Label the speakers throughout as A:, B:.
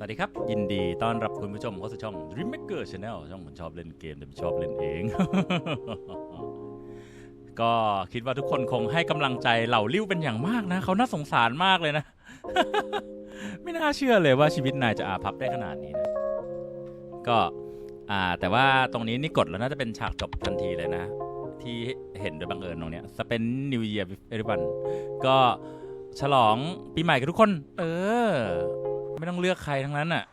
A: สวัสดีครับ ยินดีต้อนรับคุณผู้ชมเข้าสู่ช่อง Dream Maker Channel ช่องผมชอบเล่นเกม แต่ชอบเล่นเอง ก็คิดว่าทุกคนคงให้กำลังใจเหล่าลิ้วเป็นอย่างมากนะ เขาน่าสงสารมากเลยนะ ไม่น่าเชื่อเลยว่าชีวิตนายจะอาภัพได้ขนาดนี้นะ ก็อ่าแต่ว่าตรงนี้นี่กดแล้วน่าจะเป็นฉากจบทันทีเลยนะ ที่เห็นโดยบังเอิญตรงเนี้ย Spend New Year with everyone ก็ฉลองปีใหม่กับทุกคน เออ ไม่ต้องเลือกใครทั้งนั้นน่ะ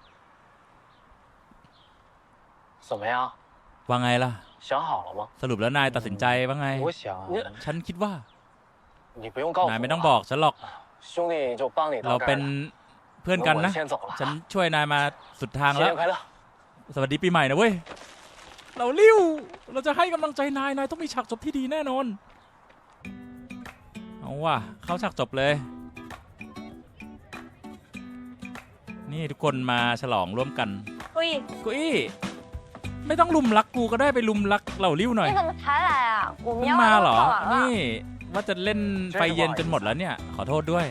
B: 怎么样？
A: ว่าไงล่ะ
B: 想好了吗？
A: สรุปแล้วนายตัดสินใจว่าไง
C: 我想
B: 你
A: ฉันคิดว่า
B: 你不用告诉我。
A: นายไม่ต้องบอกฉันหรอก
B: 兄弟就帮你
A: เรา
B: 到这
A: เป็
B: 儿
A: น
B: 了。
A: เพื่อนกัน
B: 我
A: นะ
B: 先走了。
A: ฉันช่วยนายมาสุดทาง
B: 新
A: แล้ว
B: 年快乐！
A: สวัสดีปีใหม่นะเว้ย เราลิ้ว เราจะให้กำลังใจนาย นายต้องมีฉากจบที่ดีแน่นอน เอาว่ะ เข้าฉากจบเลย นี่ทุกคนมาฉลองร่วมกัน
D: อุ้ย
A: กุ้ยไม่ต้องลุมรักกูก็ได้ไปลุมรักเหล่าริ้วหน่อย
D: นี่มันท้าอะ
A: ไร
D: อะกูไม่
A: เพิ่
D: มา
A: เหรอ นี่ว่าจะเล่นไฟเย็นจนหมดแล้วเนี่ย ขอโทษด้วย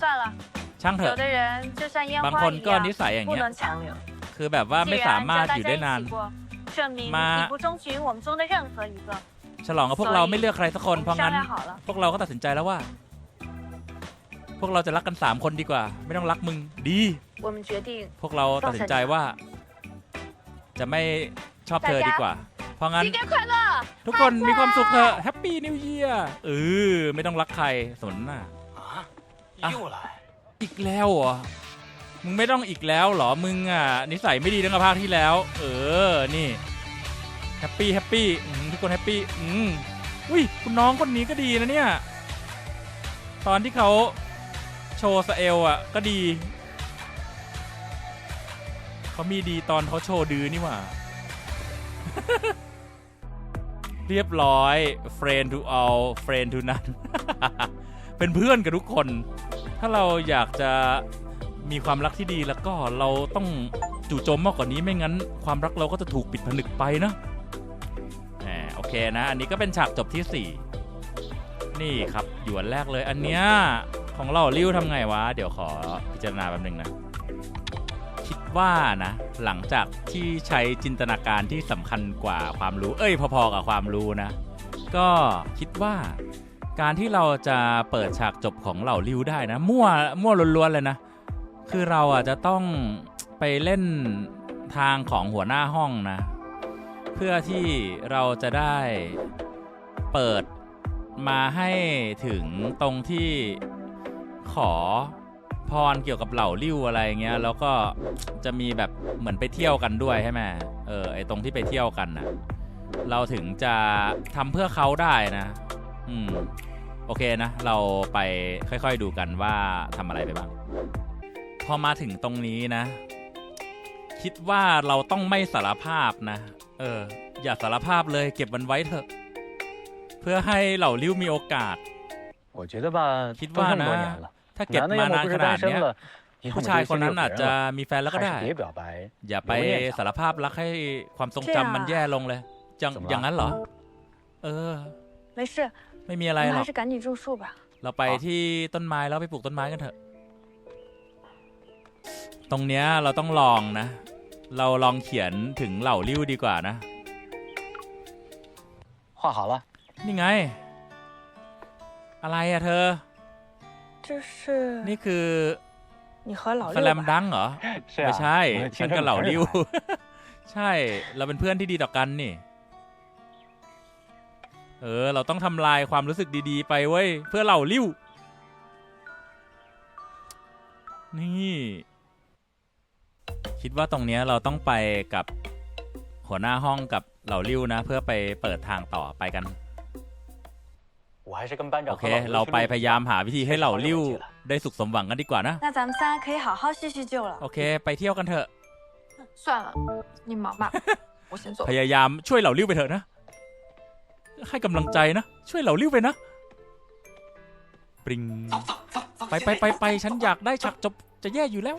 D: ใช่
A: ช่างเถอะบางคนก็นิสัยอย่างเงี้ยคือแบบว่าไม่สามารถอยู่ได้นาน
D: มา
A: ฉลองกับพวกเราไม่เลือกใครสักคนเพราะงั้น พวกเราก็ตัดสินใจแล้วว่า พวกเราจะรักกันสามคนดีกว่า ไม่ต้องรักมึงดี
D: 我们决定
A: พวกเราตัดสินใจว่า จะไม่ชอบเธอดีกว่า เพราะงั้น
D: 新年快乐！
A: ทุกคนมีความสุขเถอะแฮปปี้นิวเยียร์เออไม่ต้องรักใครสนน่ะ
B: 啊，
A: 啊
B: 又来。
A: อีกแล้วเหรอ มึงไม่ต้องอีกแล้วเหรอ มึงอ่ะ นิสัยไม่ดีตั้งแต่ภาคที่แล้ว เออ นี่ แฮปปี้แฮปปี้อืมทุกคนแฮปปี้ อืมอุ้ย คุณน้องคนนี้ก็ดีนะเนี่ย ตอนที่เขา โชว์สเอลอะ ก็ดี เขามีดีตอนเขาโชว์ดื้อนี่หว่า เรียบร้อย friend to all friend to none เป็นเพื่อนกับทุกคน ถ้าเราอยากจะมีความรักที่ดีแล้วก็เราต้องจู่โจมมากกว่านี้ไม่งั้น ความรักเราก็จะถูกปิดผนึกไปนะแหมโอเคนะ อันนี้ก็เป็นฉากจบที่ 4 นี่ครับอยู่อันแรกเลยอันเนี้ย ของเราริ้วทำไงวะ เดี๋ยวขอพิจารณาแป๊บนึงนะ คิดว่านะ หลังจากที่ใช้จินตนาการที่สำคัญกว่าความรู้ เอ้ย พอๆกับความรู้นะ ก็คิดว่าการที่เราจะเปิดฉากจบของเหล่าริ้วได้นะ มั่วมั่วล้วนๆเลยนะ คือเราอะจะต้องไปเล่นทางของหัวหน้าห้องนะ เพื่อที่เราจะได้เปิดมาให้ถึงตรงที่ ขอพรเกี่ยวกับเหล่าริ้วอะไรเงี้ยแล้วก็จะมีแบบเหมือนไปเที่ยวกันด้วยใช่ไหมเออไอตรงที่ไปเที่ยวกันน่ะ เราถึงจะทำเพื่อเขาได้นะ อืมโอเคนะ เราไปค่อยๆดูกันว่าทำอะไรไปบ้าง พอมาถึงตรงนี้นะ คิดว่าเราต้องไม่สารภาพนะ เออ อย่าสารภาพเลยเก็บมันไว้เถอะ เพื่อให้เหล่าริ้วมีโอกาสคิดว่านะ ถ้าเก็บ
C: 男的
A: มา
C: 要么
A: นาน
C: 不
A: ข
C: 是
A: นา
C: 单
A: ดเนี้
C: 身
A: ย
C: 了，要
A: ผู้
C: 么
A: ชาย
C: 就
A: คน
C: 心里
A: นั้น
C: 有
A: อาจ
C: 别
A: จะ
C: 人了，
A: มีแฟนแล้วก็
C: 还
A: ได้
C: 是别表白。
A: อย่าไป
C: 留念想
A: สารภาพรักให้ความทรงจำมันแย่ลงเลยจัง
C: 怎么了
A: อย่างนั้นเหรอ เออ
D: 没事，
A: ไม่มี
D: 我
A: อะไร
D: 们
A: หร
D: 还
A: อก
D: 是赶紧种树吧。
A: เราไปที่ต้นไม้แล้วไปปลูกต้นไม้กันเถอะ ตรงเนี้ยเราต้องลองนะ เราลองเขียนถึงเหล่าริ้วดีกว่านะ
C: 画好了，
A: นี่ไง อะไรอะเธอ
D: 这是
A: นี่คือ
D: 你和老
A: สแล
D: 六
A: ม
D: 吧？
A: ดังเหรอ
C: 是
A: ไม่
C: 啊，
A: ใช่
C: 我们
A: ฉัน
C: 前
A: กับ
C: 阵
A: เหล่า
C: 子
A: ริ้ว
C: 才认识
A: ใช่ เราเป็นเพื่อนที่ดีต่อกันนี่ เออ เราต้องทำลายความรู้สึกดีๆ ไปเว้ย เพื่อเหล่าริ้ว นี่ คิดว่าตรงเนี้ยเราต้องไปกับหัวหน้าห้องกับเหล่าริ้วนะ เพื่อไปเปิดทางต่อไปกัน
B: 我还是跟班
A: โอเค เราไปพยายามหาวิธีให้เหล่าลิ้วได้สุขสมหวังกันดีกว่านะโอเค ไปเที่ยวกันเถอะพยายามช่วยเหล่าลิ้วไปเถอะนะ ให้กำลังใจนะ ช่วยเหล่าลิ้วไปนะปริงไปไปไปไปฉันอยากได้ฉากจบจะแย่อยู่แล้ว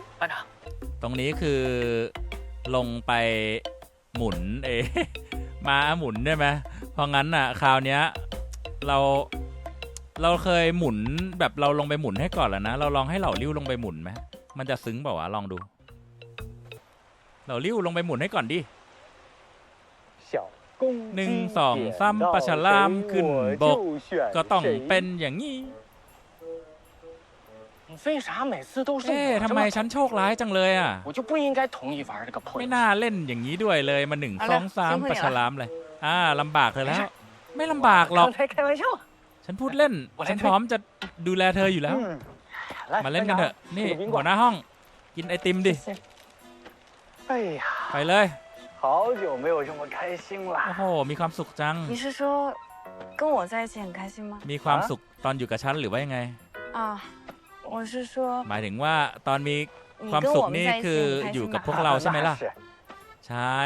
A: ตรงนี้คือลงไปหมุนเอมาหมุนได้ไหมเพราะงั้นอะคราวเนี้ย เราเราเคยหมุนแบบเราลงไปหมุนให้ก่อนแล้วนะ เราลองให้เหล่าริ้วลงไปหมุนไหมมันจะซึ้งเปล่าวะลองดู เหล่าริ้วลงไปหมุนให้ก่อนดิหนึ่งสองสามปลาฉลามขึ้นบก ก็ต้องเป็นอย่างนี้เอ๊ทำไมฉันโชคร้ายจังเลยอะ ไม่น่าเล่นอย่างนี้ด้วยเลยมาหนึ่งสองสามปลาฉลามเลย อ่าลำบากเธอแล้ว ไม่ลำบากหรอก
B: 刚才开玩笑
A: ฉันพูดเล่น
B: วันไหน
A: ฉันพร้อมจะดูแลเธออยู่แล้ว
C: 嗯，来
A: มาเล่นกันเถอะ นี่
C: 去个宾
A: หัว
C: 馆
A: หน้าห้อง กินไอติมดิ
C: 哎呀，
A: ไปเลย
C: 好久没有这么开心了
A: โอ้โห มีความสุขจัง
D: 你是说跟我在一起很开心吗？
A: มีความสุขตอนอยู่กับฉันหรือว่ายังไง
D: 啊，我是说
A: หมายถึงว่าตอนมี
D: 你
A: ความ
D: 跟
A: สุข
D: 我们
A: นี่
D: 在一起
A: คือ
D: 很开
A: อยู่
D: 心
A: กับ
D: 吧
A: พวกเราใช่ไหมล่ะ
C: 那是
A: ใช่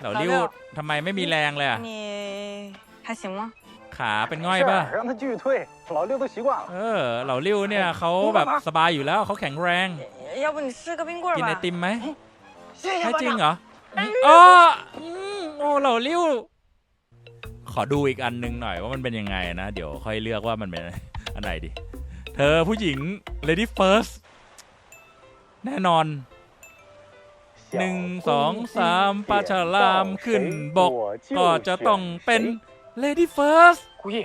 A: เหล่าลิ้วทำไมไม่มีแรงเลยอ่ะ
D: 你还行吗？
A: ขาเป็นง่อย
C: 是
A: ป่ะ
C: 让他继续推，老六都习惯了。
A: เออ เหล่าลิ้วเนี่ยเขาแบบสบายอยู่แล้วเขาแข็งแรง
D: 要不你吃个冰棍儿
A: กินไอ
D: 吧？
A: ติมไหม
B: 谢谢
A: ใช่
B: 班
A: จริง
B: 长
A: เหรออ๋ออืมโอ้เหล่าลิ้ว ขอดูอีกอันหนึงหน่อยว่ามันเป็นยังไงนะ เดี๋ยวค่อยเลือกว่ามันเป็น อันไหนดิ เธอผู้หญิง lady first แน่นอน หนึ่งสองสามปลาฉลามขึ้นบก ก็จะต้องเป็น lady first
B: 故意，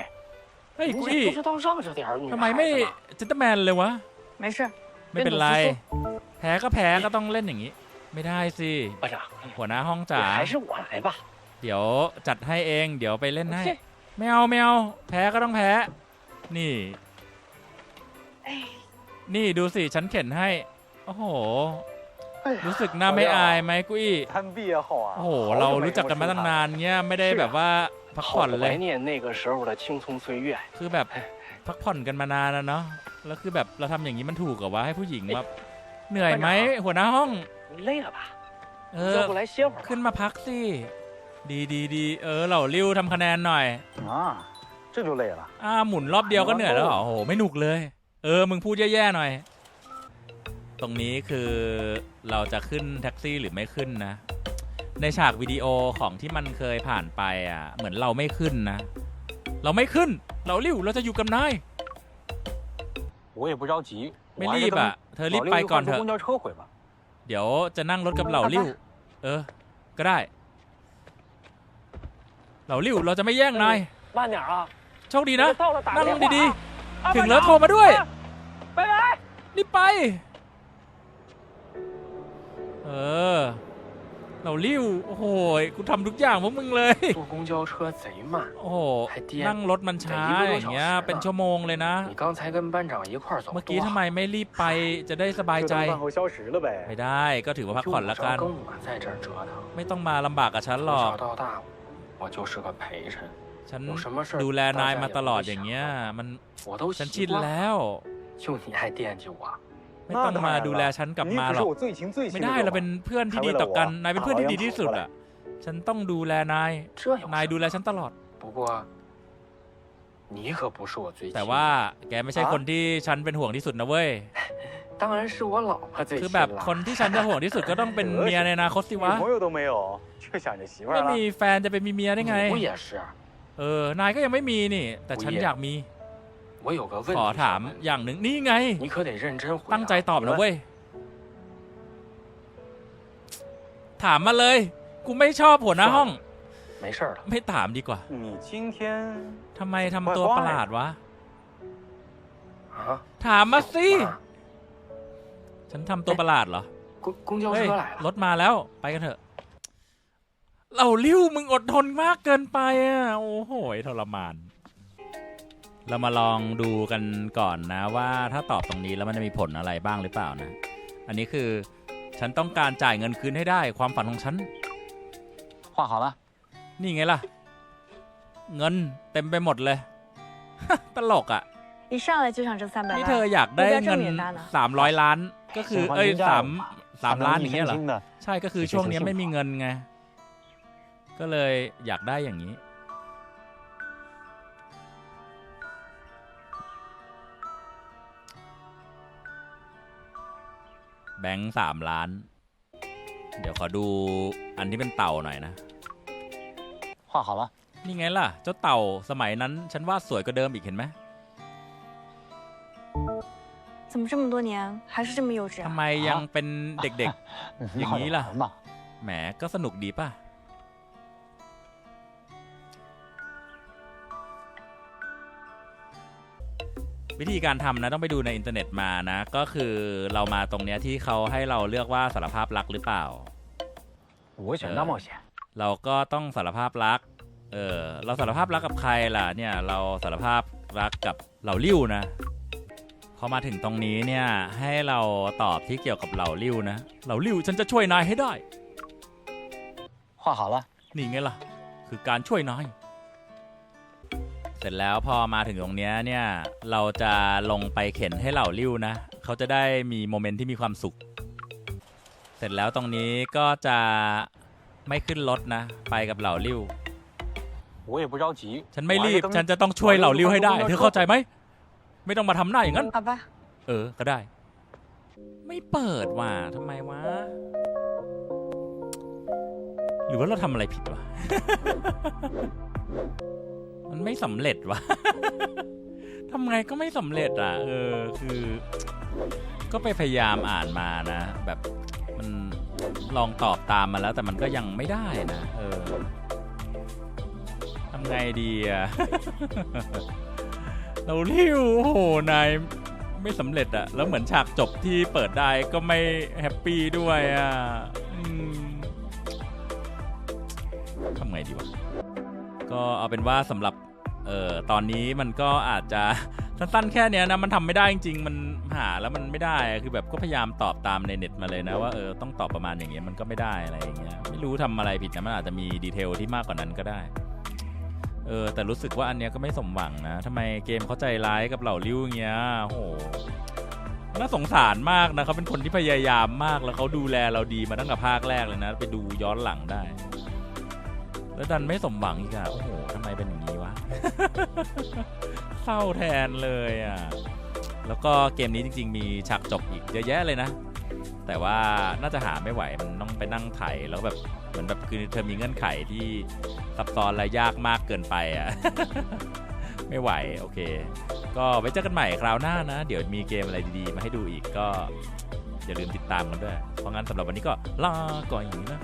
A: เฮ้ย
B: 你
A: กุ
B: 也
A: ย
B: 不知道让着点儿女
A: ทำไม
B: 孩
A: ไม่
B: 子嘛
A: เจนตแมนเลยวะ
D: 没事，
A: ไม่เป็นไร แพ้ก็แพ้ก็ต้องเล่นอย่างนี้ ไม่ได้สิ
B: 班长，
A: หัวหน้าห้อง
B: 也
A: จ๋า
B: 还是我来吧。
A: เดี๋ยวจัดให้เอง เดี๋ยวไปเล่นให้ ไม่เอาไม่เอาแพ้ก็ต้องแพ้ นี่
D: 哎，
A: นี่ดูสิ ฉันเข็นให้ โอ้โห
C: 哎呀
A: รู้สึกน่าไม่อายไหมกุ้ย
C: 摊币也好啊。
A: โอ้โห เรารู้จักกันมาตั้งนานเงี้ย ไม่ได้แบบว่าพักผ่อน
B: 好
A: เลย
B: 怀念那个时候的青葱岁月。
A: คือแบบพักผ่อนกันมานานแล้วเนาะ แล้วคือแบบเราทำอย่างนี้มันถูกกับว่าให้ผู้หญิงแบบเหนื่อยไหมหัวหน้าห้อง
B: 你累了吧？
A: เออ
B: 要不来歇会儿
A: ขึ้น
B: 吧？
A: มาพักสิ ดีดีดีเออ เหล่าริ้วทำคะแนนหน่อย
C: 啊，这就累了。
A: อ่าหมุนรอบเดียวก็เหนื่อยแล้วเหรอโอ้โห ไม่หนุกเลย เออ มึงพูดแย่ๆหน่อย ตรงนี้คือเราจะขึ้นแท็กซี่หรือไม่ขึ้นนะ ในฉากวิดีโอของที่มันเคยผ่านไปอะ เหมือนเราไม่ขึ้นนะ เราไม่ขึ้น เราลิ้วเราจะอยู่กับนายไม่รีบอะ เธอรีบไปก่อนเถอะเดี๋ยวจะนั่งรถกับเหล่าลิ้วเออ ก็ได้ เหล่าลิ้วเราจะไม่แย่งนายโชคดีนะนั่ง
B: ง
A: ดีๆ ถึงแล้วโทรมาด้วย
B: ไปไป
A: รีบไป เออ เราริ้ว โอ้โห กูทำทุกอย่างพวกมึงเลย
B: 坐公交车贼慢，
A: โอ้โห
B: 还颠
A: นั่งรถมันช้าอย่างเงี้ย เป็นชั่วโมงเลยนะ
B: 你刚才跟班长一块儿走
A: เมื่อ
B: 多
A: กี้ทำไม
B: 好。
A: ไม่รีบไปจะได้สบาย
C: 就
A: ใจ
C: 当饭后消食了呗
A: ไม่。ได้ ก็ถือว่าพัก
B: 就
A: ผ่อน
B: 我
A: ละ
B: 着
A: กัน
B: 跟我在这儿折腾，
A: ไม่ต้องมาลำบากกับฉัน
B: 从
A: หรอก
B: 小到大，我就是个陪衬，
A: ฉัน
B: 有什么事儿
A: ดูแลนายมาตลอด
B: 大家也不会
A: อย่างเงี้ย มัน
B: 我都
A: ฉัน
B: 习
A: ชิน
B: 惯了。
A: แล้ว
B: 就你还惦记我，
A: ไม่ต้องมาดูแลฉันกลับมาหรอกไม่ได้เราเป็นเพื่อนที่ดีต่อกันนายเป็นเพื่อนที่ดีที่สุดอะ ฉันต้องดูแลนายนายดูแลฉันตลอดแต่ว่าแกไม่ใช่คนที่ฉันเป็นห่วงที่สุดนะเว้ยคือแบบคนที่ฉันจะห่วงที่สุดก็ต้องเป็นเมียในอนาคตสิวะไม่มีแฟนจะไปมีเมียได้ไง เออนายก็ยังไม่มีนี่ แต่ฉันอยากมี ขอถามอย่างหนึ่งนี่ไง ตั้งใจตอบนะเว้ย ถามมาเลย กูไม่ชอบหัวหน้าห้อง ไม่ถามดีกว่าทำไมทำตัวประหลาดวะ ถามมาสิ ฉันทำตัวประหลาดเหรอเฮ้ยรถมาแล้ว ไปกันเถอะเราลิ้วมึงอดทนมากเกินไปอะ โอ้โหทรมาน เรามาลองดูกันก่อนนะว่าถ้าตอบตรงนี้แล้วมันจะมีผลอะไรบ้างหรือเปล่านะ อันนี้คือ ฉันต้องการจ่ายเงินคืนให้ได้ความฝันของฉัน
C: 画好了，
A: นี่ไงล่ะ เงินเต็มไปหมดเลย ตลกอ่ะ
D: 一上来就想挣三百
A: นี่เธอ
D: 万，
A: อยากได้เงิน
D: 目标这么远大呢
A: สามร้อยล้าน ก็คือ
C: 喜欢
A: เอ้ย
C: 人家
A: สาม สาม
C: 还能
A: ล้าน
C: 一
A: อย่างเงี้ย
C: 身
A: เหรอ
C: 轻的，
A: ใช่ก็คือช่วงนี้ไม่มีเงินไง ก็เลยอยากได้อย่างนี้ แบงค์สามล้าน เดี๋ยวขอดูอันที่เป็นเต่าหน่อยนะ
C: 画好了。
A: นี่ไงล่ะ เจ้าเต่าสมัยนั้น ฉันว่าสวยกว่าเดิมอีกเห็นไหม
D: 怎么
E: 么这么多年还是这么幼稚
A: ทำ
E: 啊？
A: ไมยังเป็นเด็ก
C: 你好
A: อย่างนี้ล่ะ
C: 好玩嘛？
A: ๆ แหมก็สนุกดีป่ะ วิธีการทำนะต้องไปดูในอินเทอร์เน็ตมานะ ก็คือเรามาตรงเนี้ยที่เขาให้เราเลือกว่าสารภาพรักหรือเปล่า
C: 我选大冒险。
A: เราก็ต้องสารภาพรัก เออ เราสารภาพรักกับใครล่ะ เนี่ย เราสารภาพรักกับเหล่าลิ้วนะ พอมาถึงตรงนี้เนี่ย ให้เราตอบที่เกี่ยวกับเหล่าลิ้วนะ เหล่าลิ้วฉันจะช่วยนายให้ได้
C: 画好了。
A: นี่ไงล่ะ คือการช่วยนาย เ สร็จแล้วพอมาถึงตรงเนี้ยเนี่ย เราจะลงไปเข็นให้เหล่าลิ้วนะ เขาจะได้มีโมเมนต์ที่มีความสุข เสร็จแล้วตรงนี้ก็จะไม่ขึ้นรถนะ ไปกับเหล่าลิ้ว
C: 我也不着急。
A: ฉันไม่รีบ
C: 我还得等
A: ฉันจะต้องช่วยเหล่าลิ้วให้ได้
C: 我还得等
A: เธอเข้าใจไหม ไม่ต้องมาทำหน้าอย่างนั้น
E: 好吧，
A: เออ ก็ได้ ไม่เปิดว่ะทำไมวะ หรือว่าเราทำอะไรผิดวะ มันไม่สำเร็จวะทำไงก็ไม่สำเร็จอะ เออ คือ ก็ไปพยายามอ่านมานะ แบบมันลองตอบตามมาแล้ว แต่มันก็ยังไม่ได้นะ เออทำไงดีอะ เราเรียวโอ้โห นายไม่สำเร็จอะแล้วเหมือนฉากจบที่เปิดได้ก็ไม่แฮปปี้ด้วยอะอทำไงดีวะ ก็เอาเป็นว่าสำหรับเอ่อตอนนี้มันก็อาจจะสั้นๆแค่เนี้ยนะมันทำไม่ได้จริงๆมันหาแล้วมันไม่ได้คือแบบก็พยายามตอบตามในเน็ตมาเลยนะว่าเออต้องตอบประมาณอย่างเงี้ยมันก็ไม่ได้อะไรอย่างเงี้ยไม่รู้ทำอะไรผิดนะมันอาจจะมีดีเทลที่มากกว่านั้นก็ได้เออแต่รู้สึกว่าอันเนี้ยก็ไม่สมหวังนะทำไมเกมเขาใจร้ายกับเหล่าริ้วเงี้ยโอ้โหน่าสงสารมากนะเขาเป็นคนที่พยายามมากแล้วเขาดูแลเราดีมาตั้งแต่ภาคแรกเลยนะ ไปดูย้อนหลังได้ แล้วดันไม่สมหวังอีกอะโอ้โหทำไมเป็นอย่างนี้วะ เศร้าแทนเลยอะแล้วก็เกมนี้จริง ๆ มีฉากจบอีกเยอะแยะเลยนะ แต่ว่าน่าจะหาไม่ไหว มันต้องไปนั่งไถแล้วแบบเหมือนแบบคือเธอมีเงื่อนไขที่ซับซ้อนและยากมากเกินไปอะไม่ไหว โอเค ก็ไว้เจอกันใหม่คราวหน้านะ เดี๋ยวมีเกมอะไรดีๆ มาให้ดูอีกก็อย่าลืมติดตามกันด้วย เพราะงั้นสำหรับวันนี้ก็ลาก่อนอย่างนี้นะ